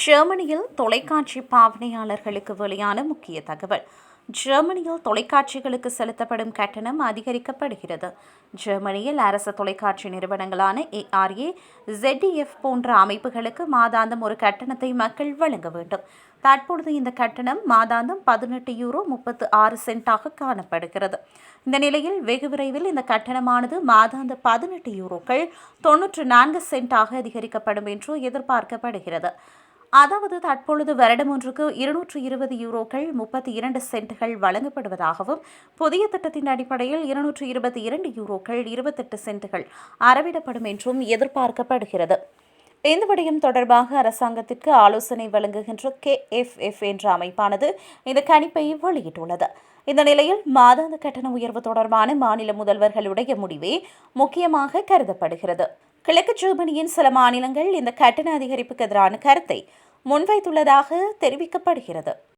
ஜெர்மனியில் தொலைக்காட்சி பாவனையாளர்களுக்கு வெளியான முக்கிய தகவல். ஜெர்மனியில் தொலைக்காட்சிகளுக்கு செலுத்தப்படும் கட்டணம் அதிகரிக்கப்படுகிறது. ஜெர்மனியில் அரசு தொலைக்காட்சி நிறுவனங்களான ஏஆர்ஏ ஜெட்இஎஃப் போன்ற அமைப்புகளுக்கு மாதாந்தம் ஒரு கட்டணத்தை மக்கள் வழங்க வேண்டும். தற்பொழுது இந்த கட்டணம் மாதாந்தம் பதினெட்டு யூரோ முப்பத்து ஆறு சென்டாக காணப்படுகிறது. இந்த நிலையில் வெகு விரைவில் இந்த கட்டணமானது மாதாந்த பதினெட்டு யூரோக்கள் தொன்னூற்று நான்கு சென்டாக அதிகரிக்கப்படும் என்று எதிர்பார்க்கப்படுகிறது. அதாவது தற்பொழுது வருடம் ஒன்றுக்கு இருநூற்று இருபது யூரோக்கள் முப்பத்தி இரண்டு சென்ட்டுகள் வழங்கப்படுவதாகவும் புதிய திட்டத்தின் அடிப்படையில் இருநூற்று இருபத்தி இரண்டு யூரோக்கள் இருபத்தெட்டு சென்ட்டுகள் அறவிடப்படும் என்றும் எதிர்பார்க்கப்படுகிறது. இந்த விடயம் தொடர்பாக அரசாங்கத்திற்கு ஆலோசனை வழங்குகின்ற கேஎஃப்எஃப் என்ற அமைப்பானது இந்த கணிப்பை வெளியிட்டுள்ளது. இந்த நிலையில் மாதாந்த கட்டண உயர்வு தொடர்பான மாநில முதல்வர்களுடைய முடிவே முக்கியமாக கருதப்படுகிறது. கிழக்கு ஜெர்மனியின் சில மாநிலங்கள் இந்த கட்டண அதிகரிப்புக்கு எதிரான கருத்தை முன்வைத்துள்ளதாக தெரிவிக்கப்படுகிறது.